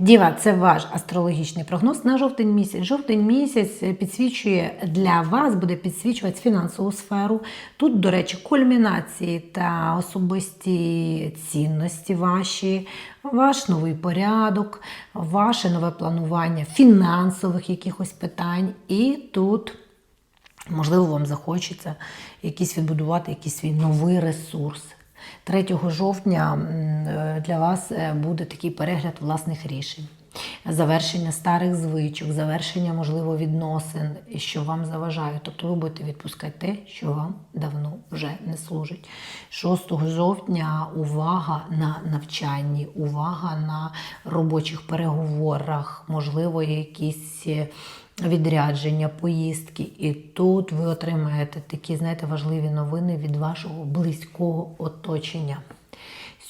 Діва, це ваш астрологічний прогноз на жовтень місяць. Жовтень місяць підсвічує для вас, буде підсвічувати фінансову сферу. Тут, до речі, кульмінації та особисті цінності ваші, ваш новий порядок, ваше нове планування фінансових якихось питань. І тут. Можливо, вам захочеться якийсь відбудувати якийсь свій новий ресурс. 3 жовтня е, для вас е, буде такий перегляд власних рішень, завершення старих звичок, завершення, можливо, відносин, що вам заважає. Тобто ви будете відпускати те, що вам давно вже не служить. 6 жовтня увага на навчанні, увага на робочих переговорах, можливо, якісь. Відрядження, поїздки. І тут ви отримаєте такі, знаєте, важливі новини від вашого близького оточення.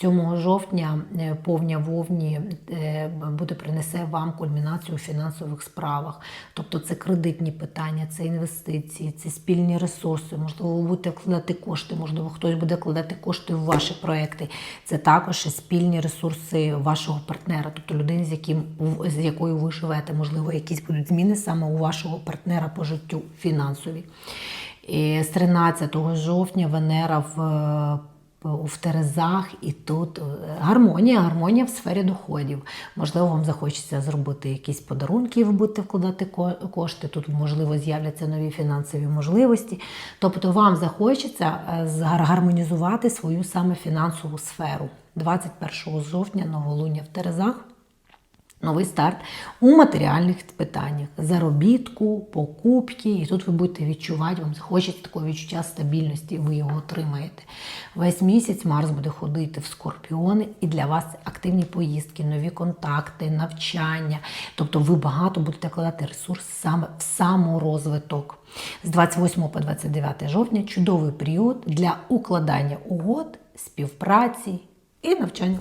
7 жовтня е, повня вовні е, буде принесе вам кульмінацію у фінансових справах. Тобто це кредитні питання, це інвестиції, це спільні ресурси. Можливо, ви будете вкладати кошти, можливо, хтось буде вкладати кошти в ваші проекти. Це також спільні ресурси вашого партнера, тобто людини, з яким з якою ви живете. Можливо, якісь будуть зміни саме у вашого партнера по життю фінансові. І з 13 жовтня Венера в е, в Терезах, і тут е, гармонія, гармонія в сфері доходів. Можливо, вам захочеться зробити якісь подарунки, ви будете вкладати ко- кошти. Тут, можливо, з'являться нові фінансові можливості. Тобто, вам захочеться е, гармонізувати свою саме фінансову сферу. 21 жовтня новолуння в Терезах. Новий старт у матеріальних питаннях, заробітку, покупки. І тут ви будете відчувати, вам хочеться такого відчуття стабільності, ви його отримаєте. Весь місяць Марс буде ходити в скорпіони, і для вас активні поїздки, нові контакти, навчання. Тобто ви багато будете кладати ресурс саме в саморозвиток. З 28 по 29 жовтня чудовий період для укладання угод, співпраці і навчання.